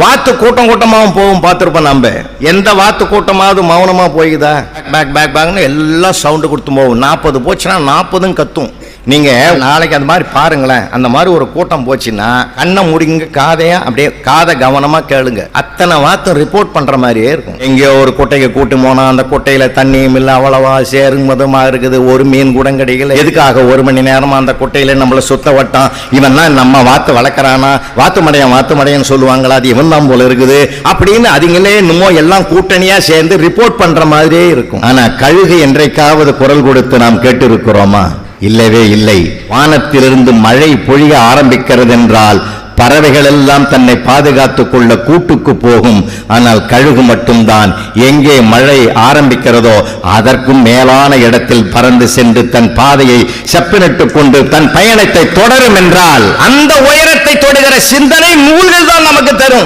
வாத்து கூட்டம் கூட்டமாகவும் போகும் பார்த்துருப்போம் நம்ம எந்த வாத்து கூட்டமாவது மௌனமாக போய்க்குதா பேக் பேக் பேக்னு எல்லாம் சவுண்டு கொடுத்து போகும். நாற்பது போச்சுன்னா நாற்பதும் கத்தும். நீங்க நாளைக்கு அந்த மாதிரி பாருங்களேன் அந்த மாதிரி ஒரு கூட்டம் போச்சுன்னா கண்ணை முடிங்க காதையா அப்படியே காதை கவனமா கேளுங்க. அத்தனை வார்த்தை ரிப்போர்ட் பண்ற மாதிரியே இருக்கும். எங்கேயோ ஒரு குட்டையை கூட்டு போனா அந்த குட்டையில தண்ணியும் இல்லை அவ்வளவா சேரும் மதமா இருக்குது ஒரு மீன் கூட கிடைக்கல. எதுக்காக ஒரு மணி நேரமா அந்த குட்டையில நம்மள சுத்த வட்டம் இவன் தான் நம்ம வாத்து வளர்க்குறானா? வாத்து மடையன் வாத்து மடையன் சொல்லுவாங்களா? அது இவன் தான் போல இருக்குது. அப்படின்னு அதுங்களே இன்னமோ எல்லாம் கூட்டணியா சேர்ந்து ரிப்போர்ட் பண்ற மாதிரியே இருக்கும். ஆனா கழுகு என்றைக்காவது குரல் கொடுத்து நாம் கேட்டு இருக்கிறோமா இல்லவே இல்லை. வானத்திலிருந்து மழை பொழிய ஆரம்பிக்கிறது என்றால் பறவைகள் எல்லாம் தன்னை பாதுகாத்துக் கொள்ள கூட்டுக்கு போகும். ஆனால் கழுகு மட்டும்தான். எங்கே மழை ஆரம்பிக்கிறதோ அதற்கும் மேலான இடத்தில் பறந்து சென்று தன் பாதையை செப்பனிட்டுக் கொண்டு தன் பயணத்தை தொடரும் என்றால் அந்த உயரத்தை தொடுகிற சிந்தனை நூல்கள் தான் நமக்கு தரும்.